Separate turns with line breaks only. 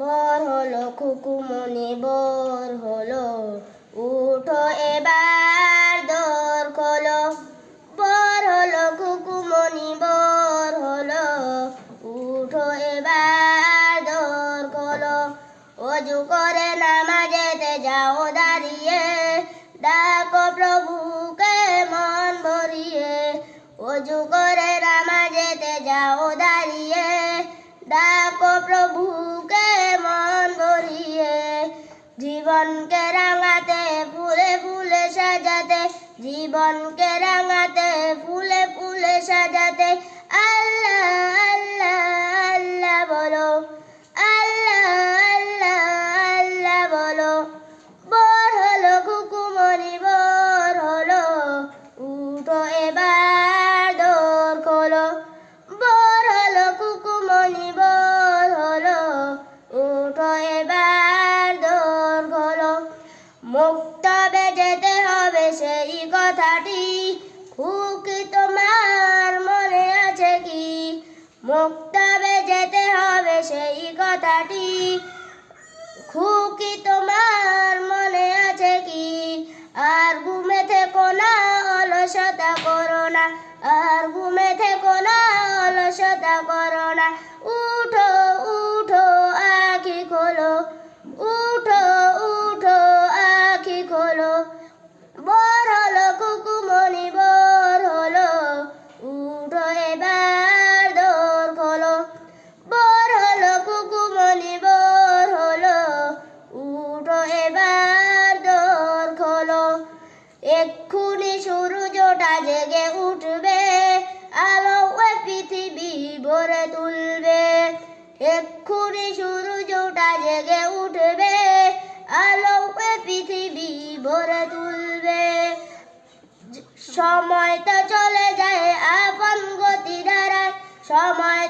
বর হলো খুকুমনি বর হলো উঠো এবার, দর খোলো। বর হলো খুকুমনি বর হলো উঠো এবার, দর খোলো। অজু করে নামাজেতে যাও দাঁড়িয়ে, ডাকো প্রভুকে মন ভরিয়ে। অজু করে নামাজেতে যাও দাঁড়িয়ে, ডাকো প্রভুকে সাজাতে জীবনকে রাঙাতে ফুলে ফুলে সাজাতে কথাটি খুকি তোমার মনে আছে কি? মুক্তবে যেতে হবে সেই কথাটি খুকি তোমার মনে আছে কি? আর ঘুমে থেকো না, অলসতা করো না। আর ঘুমে থেকো না, অলসতা করো না। উঠো উঠো, আখি খোলো। এক্ষুনি সূর্যটা জেগে উঠবে, আলো পৃথিবী ভরে তুলবে। এক্ষুনি সূর্যটা জেগে উঠবে, আলো পৃথিবী ভরে তুলবে। সময় তো চলে যায়, আপন গতি দ্বারায় সময়